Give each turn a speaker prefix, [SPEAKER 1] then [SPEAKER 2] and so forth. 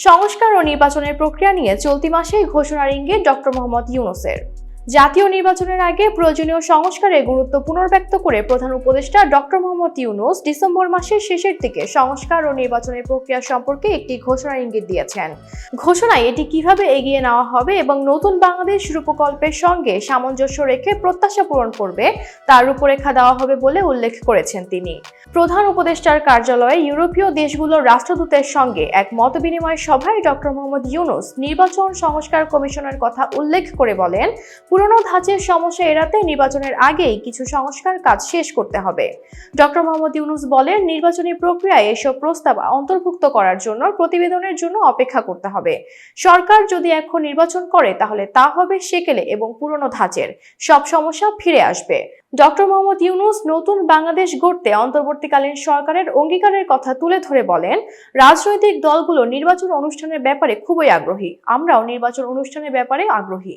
[SPEAKER 1] সংস্কার ও নির্বাচনের প্রক্রিয়া নিয়ে চলতি মাসেই ঘোষণার ইঙ্গিত ডক্টর মোহাম্মদ ইউনুসের। জাতীয় নির্বাচনের আগে প্রয়োজনীয় সংস্কারের গুরুত্ব পুনর্ব্যক্ত করে প্রধান উপদেষ্টা ডক্টর মোহাম্মদ ইউনুস ডিসেম্বর মাসের শেষের দিকে সংস্কার ও নির্বাচনের প্রক্রিয়া সম্পর্কে একটি ঘোষণার ইঙ্গিত দিয়েছেন। ঘোষণায় এটি কীভাবে এগিয়ে নেওয়া হবে এবং নতুন বাংলাদেশ রূপকল্পের সঙ্গে সামঞ্জস্য রেখে প্রত্যাশা পূরণ করবে, তার রূপরেখা দেওয়া হবে বলে উল্লেখ করেছেন তিনি। প্রধান উপদেষ্টার কার্যালয়ে ইউরোপীয় দেশগুলোর রাষ্ট্রদূতের সঙ্গে এক মতবিনিময় সভায় ডক্টর মোহাম্মদ ইউনুস নির্বাচন সংস্কার কমিশনের কথা উল্লেখ করে বলেন পুরনো ধাঁচের সমস্যা এড়াতে নির্বাচনের আগেই কিছু সংস্কার কাজ শেষ করতে হবে। ডক্টর মোহাম্মদ ইউনুস বলেন, নির্বাচনী প্রক্রিয়ায় এসব প্রস্তাব অন্তর্ভুক্ত করার জন্য প্রতিবেদনের জন্য অপেক্ষা করতে হবে। সরকার যদি এখন নির্বাচন করে, তাহলে তা হবে সেকেলে এবং পুরনো ধাঁচের সব সমস্যা ফিরে আসবে। ডক্টর মোহাম্মদ ইউনুস নতুন বাংলাদেশ গড়তে অন্তর্বর্তীকালীন সরকারের অঙ্গীকারের কথা তুলে ধরে বলেন, রাজনৈতিক দলগুলো নির্বাচন অনুষ্ঠানের ব্যাপারে খুবই আগ্রহী। আমরাও নির্বাচন অনুষ্ঠানের ব্যাপারে আগ্রহী।